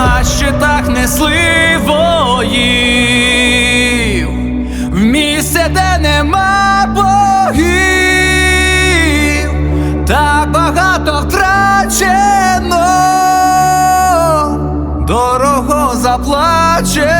на щитах несли воїв, в місце, де нема богів, так багато втрачено, дорого заплачено,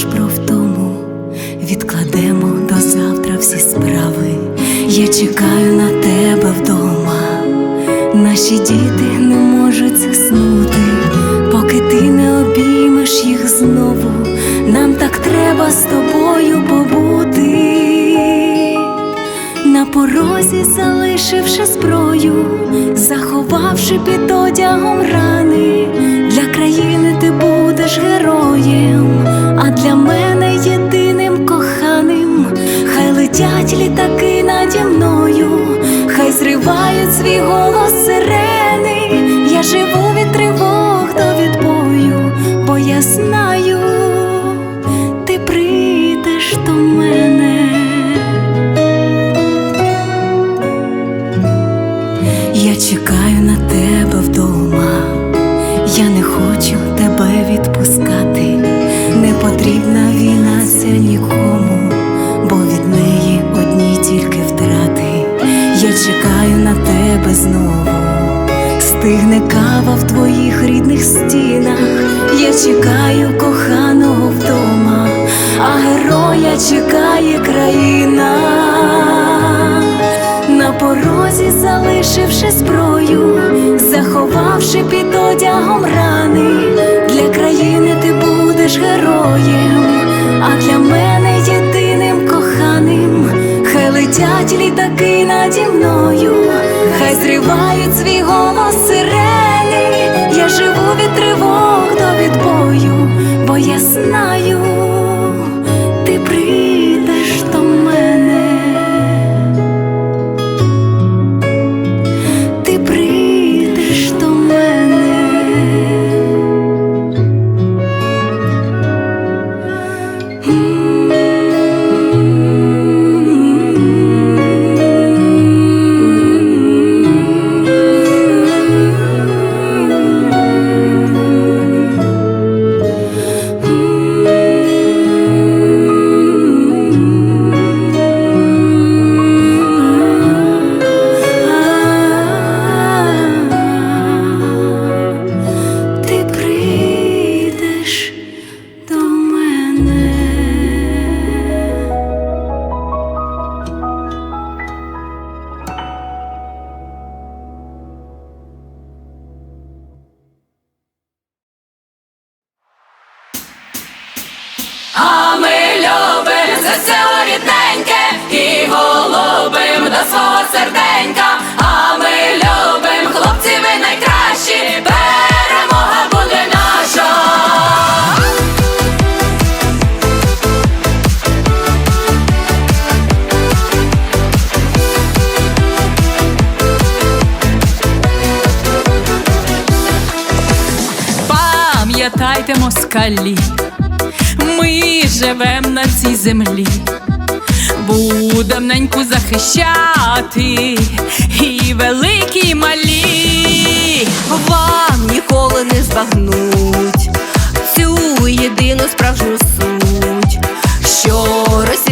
Забудеш про втому, відкладемо до завтра всі справи. Я чекаю на тебе вдома, наші діти не можуть заснути, поки ти не обіймеш їх знову. Нам так треба з порозі, залишивши зброю, заховавши під одягом рани, для країни ти будеш героєм, а для мене єдиним коханим. Хай летять літаки наді мною, хай зривають тебе знову, стигне кава в твоїх рідних стінах. Я чекаю коханого вдома, а героя чекає країна. На порозі, залишивши зброю, заховавши під одягом рани, я знаю, москалі, ми живем на цій землі, будем неньку захищати і великі, і малі. Вам ніколи не збагнуть цю єдину справжню суть, що російським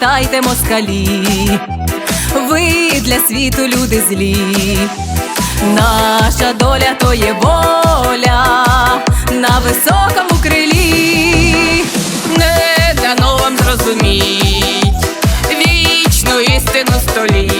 Пам'ятайте, москалі, ви для світу люди злі. Наша доля то є воля на високому крилі. Не дано вам зрозуміть вічну істину століть,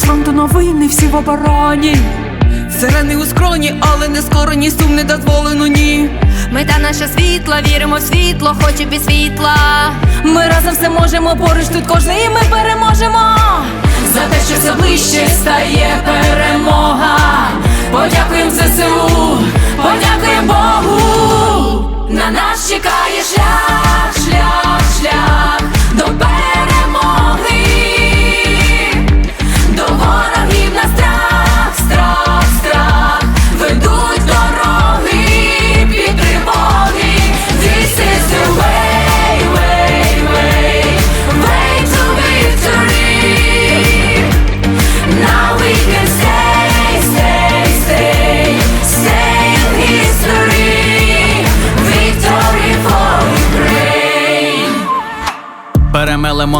фронту новини, всі в обороні. Сирени у скроні, але не скорені, сум не дозволено ні. Мета наша світла, віримо в світло, хоч і без світла. Ми разом все можемо, поруч тут кожен, і ми переможемо. За те, що все ближче стає перемога. Подякуємо ЗСУ, подякуємо Богу. На нас чекає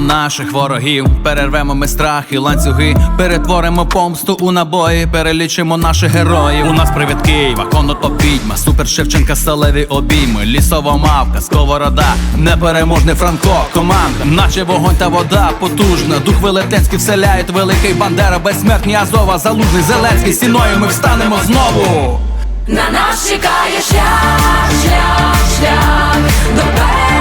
наших ворогів, перервемо ми страх і ланцюги, перетворимо помсту у набої, перелічимо наших героїв. У нас привід Києва, конотоп відьма, супер Шевченка, сталеві обійми, лісова мавка, сковорода, непереможний Франко, команда, наче вогонь та вода потужна. Дух велетенський вселяють великий бандера, безсмертні Азова, залужний Зеленський, стіною ми встанемо знову. На нас чекає шлях, шлях, шлях до перемоги.